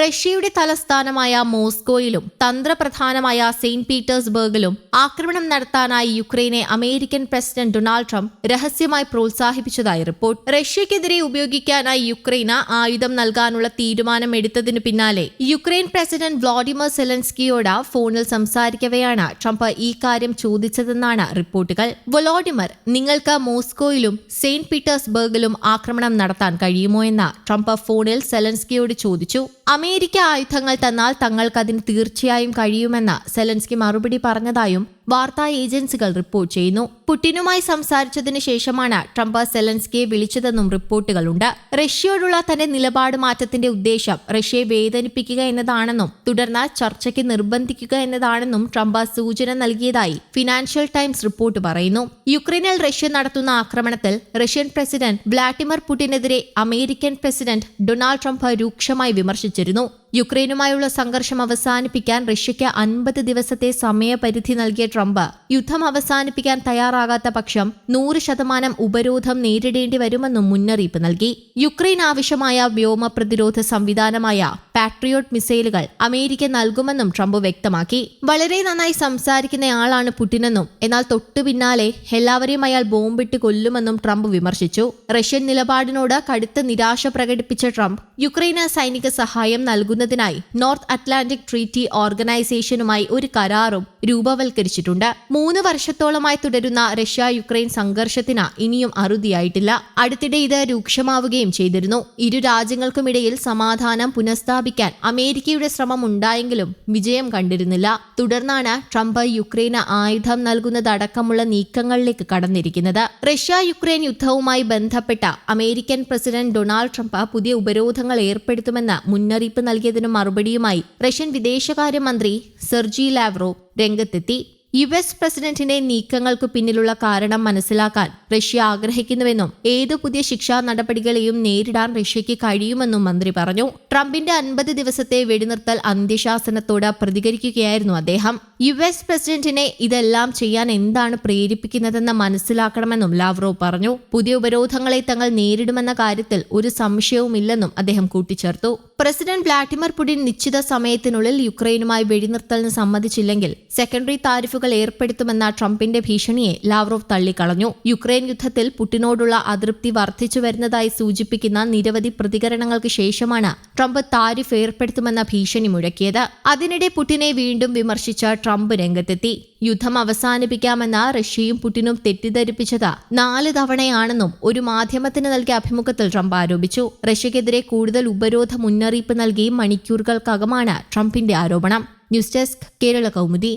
റഷ്യയുടെ തലസ്ഥാനമായ മോസ്കോയിലും തന്ത്രപ്രധാനമായ സെയിന്റ് പീറ്റേഴ്സ്ബർഗിലും ആക്രമണം നടത്താനായി യുക്രൈനെ അമേരിക്കൻ പ്രസിഡന്റ് ഡൊണാൾഡ് ട്രംപ് രഹസ്യമായി പ്രോത്സാഹിപ്പിച്ചതായി റിപ്പോർട്ട്. റഷ്യക്കെതിരെ ഉപയോഗിക്കാനായി യുക്രൈന് ആയുധം നൽകാനുള്ള തീരുമാനം എടുത്തതിനു പിന്നാലെ യുക്രൈൻ പ്രസിഡന്റ് വ്ളാഡിമർ സെലൻസ്കിയോട് ഫോണിൽ സംസാരിക്കവെയാണ് ട്രംപ് ഈ കാര്യം ചോദിച്ചതെന്നാണ് റിപ്പോർട്ടുകൾ. വൊളോഡിമർ നിങ്ങൾക്ക് മോസ്കോയിലും സെയിന്റ് പീറ്റേഴ്സ്ബർഗിലും ആക്രമണം നടത്താൻ കഴിയുമോ എന്ന് ട്രംപ് ഫോണിൽ സെലൻസ്കിയോട് ചോദിച്ചു. അമേരിക്ക ആയുധങ്ങൾ തന്നാൽ തങ്ങൾക്കതിന് തീർച്ചയായും കഴിയുമെന്ന് സെലൻസ്കി മറുപടി പറഞ്ഞതായും വാർത്താ ഏജൻസികൾ റിപ്പോർട്ട് ചെയ്യുന്നു. പുടിനുമായി സംസാരിച്ചതിന് ശേഷമാണ് ട്രംപ് സെലൻസ്കിയെ വിളിച്ചതെന്നും റിപ്പോർട്ടുകളുണ്ട്. റഷ്യയോടുള്ള തന്റെ നിലപാട് മാറ്റത്തിന്റെ ഉദ്ദേശം റഷ്യയെ വേദനിപ്പിക്കുക എന്നതാണെന്നും തുടർന്ന് ചർച്ചയ്ക്ക് നിർബന്ധിക്കുക എന്നതാണെന്നും ട്രംപ് സൂചന നൽകിയതായി ഫിനാൻഷ്യൽ ടൈംസ് റിപ്പോർട്ട് പറയുന്നു. യുക്രൈനിൽ റഷ്യ നടത്തുന്ന ആക്രമണത്തിൽ റഷ്യൻ പ്രസിഡന്റ് വ്ളാഡിമിർ പുടിനെതിരെ അമേരിക്കൻ പ്രസിഡന്റ് ഡൊണാൾഡ് ട്രംപ് രൂക്ഷമായി വിമർശിച്ചിരുന്നു. യുക്രൈനുമായുള്ള സംഘർഷം അവസാനിപ്പിക്കാൻ റഷ്യയ്ക്ക് അൻപത് ദിവസത്തെ സമയപരിധി നൽകിയ ട്രംപ് യുദ്ധം അവസാനിപ്പിക്കാൻ തയ്യാറാകാത്ത പക്ഷം നൂറ് ശതമാനം ഉപരോധം നേരിടേണ്ടി വരുമെന്നും മുന്നറിയിപ്പ് നൽകി. യുക്രൈൻ ആവശ്യമായ വ്യോമ പ്രതിരോധ സംവിധാനമായ പാട്രിയോട്ട് മിസൈലുകൾ അമേരിക്ക നൽകുമെന്നും ട്രംപ് വ്യക്തമാക്കി. വളരെ നന്നായി സംസാരിക്കുന്നയാളാണ് പുടിനെന്നും എന്നാൽ തൊട്ടു പിന്നാലെ എല്ലാവരെയും അയാൾ ബോംബിട്ട് കൊല്ലുമെന്നും ട്രംപ് വിമർശിച്ചു. റഷ്യൻ നിലപാടിനോട് കടുത്ത നിരാശ പ്രകടിപ്പിച്ച ട്രംപ് യുക്രൈന് സൈനിക സഹായം നൽകുന്നതിനായി നോർത്ത് അറ്റ്ലാന്റിക് ട്രീറ്റി ഓർഗനൈസേഷനുമായി ഒരു കരാറും രൂപവൽക്കരിച്ചിട്ടുണ്ട്. മൂന്ന് വർഷത്തോളമായി തുടരുന്ന റഷ്യ യുക്രൈൻ സംഘർഷത്തിന് ഇനിയും അറുതിയായിട്ടില്ല. അടുത്തിടെ ഇത് രൂക്ഷമാവുകയും ചെയ്തിരുന്നു. ഇരു രാജ്യങ്ങൾക്കുമിടയിൽ സമാധാനം പുനഃസ്ഥാപിക്കാൻ അമേരിക്കയുടെ ശ്രമം ഉണ്ടായെങ്കിലും വിജയം കണ്ടിരുന്നില്ല. തുടർന്നാണ് ട്രംപ് യുക്രൈന് ആയുധം നൽകുന്നതടക്കമുള്ള നീക്കങ്ങളിലേക്ക് കടന്നിരിക്കുന്നത്. റഷ്യ യുക്രൈൻ യുദ്ധവുമായി ബന്ധപ്പെട്ട അമേരിക്കൻ പ്രസിഡന്റ് ഡൊണാൾഡ് ട്രംപ് പുതിയ ഉപരോധങ്ങൾ ഏർപ്പെടുത്തുമെന്ന് മുന്നറിയിപ്പ് നൽകിയതിനു മറുപടിയുമായി റഷ്യൻ വിദേശകാര്യമന്ത്രി സെർജി ലാവ്രോ രംഗത്തെത്തി. യു എസ് പ്രസിഡന്റിന്റെ നീക്കങ്ങൾക്ക് പിന്നിലുള്ള കാരണം മനസ്സിലാക്കാൻ റഷ്യ ആഗ്രഹിക്കുന്നുവെന്നും ഏതു പുതിയ ശിക്ഷാ നടപടികളെയും നേരിടാൻ റഷ്യയ്ക്ക് കഴിയുമെന്നും മന്ത്രി പറഞ്ഞു. ട്രംപിന്റെ അൻപത് ദിവസത്തെ വെടിനിർത്തൽ അന്ത്യശാസനത്തോട് പ്രതികരിക്കുകയായിരുന്നു അദ്ദേഹം. യു എസ് പ്രസിഡന്റിനെ ഇതെല്ലാം ചെയ്യാൻ എന്താണ് പ്രേരിപ്പിക്കുന്നതെന്ന് മനസ്സിലാക്കണമെന്നും ലാവ്രോ പറഞ്ഞു. പുതിയ ഉപരോധങ്ങളെ തങ്ങൾ നേരിടുമെന്ന കാര്യത്തിൽ ഒരു സംശയവുമില്ലെന്നും അദ്ദേഹം കൂട്ടിച്ചേർത്തു. പ്രസിഡന്റ് വ്ളാഡിമിർ പുടിൻ നിശ്ചിത സമയത്തിനുള്ളിൽ യുക്രൈനുമായി വെടിനിർത്തലിന് സമ്മതിച്ചില്ലെങ്കിൽ സെക്കൻഡറി താരിഫുകൾ ഏർപ്പെടുത്തുമെന്ന ട്രംപിന്റെ ഭീഷണിയെ ലാവ്റോവ് തള്ളിക്കളഞ്ഞു. യുക്രൈൻ യുദ്ധത്തിൽ പുടിനോടുള്ള അതൃപ്തി വർദ്ധിച്ചു വരുന്നതായി സൂചിപ്പിക്കുന്ന നിരവധി പ്രതികരണങ്ങൾക്ക് ശേഷമാണ് ട്രംപ് താരിഫ് ഏർപ്പെടുത്തുമെന്ന ഭീഷണി മുഴക്കിയത്. അതിനിടെ പുടിനെ വീണ്ടും വിമർശിച്ച ട്രംപ് രംഗത്തെത്തി. യുദ്ധം അവസാനിപ്പിക്കാമെന്ന റഷ്യയും പുടിനും തെറ്റിദ്ധരിപ്പിച്ചത് നാല് തവണയാണെന്നും ഒരു മാധ്യമത്തിന് നൽകിയ അഭിമുഖത്തിൽ ട്രംപ് ആരോപിച്ചു. റഷ്യക്കെതിരെ കൂടുതൽ ഉപരോധ മുന്നറിയിപ്പ് നൽകി മണിക്കൂറുകൾക്കകമാണ് ട്രംപിന്റെ ആരോപണം. News desk Kerala Kaumudi.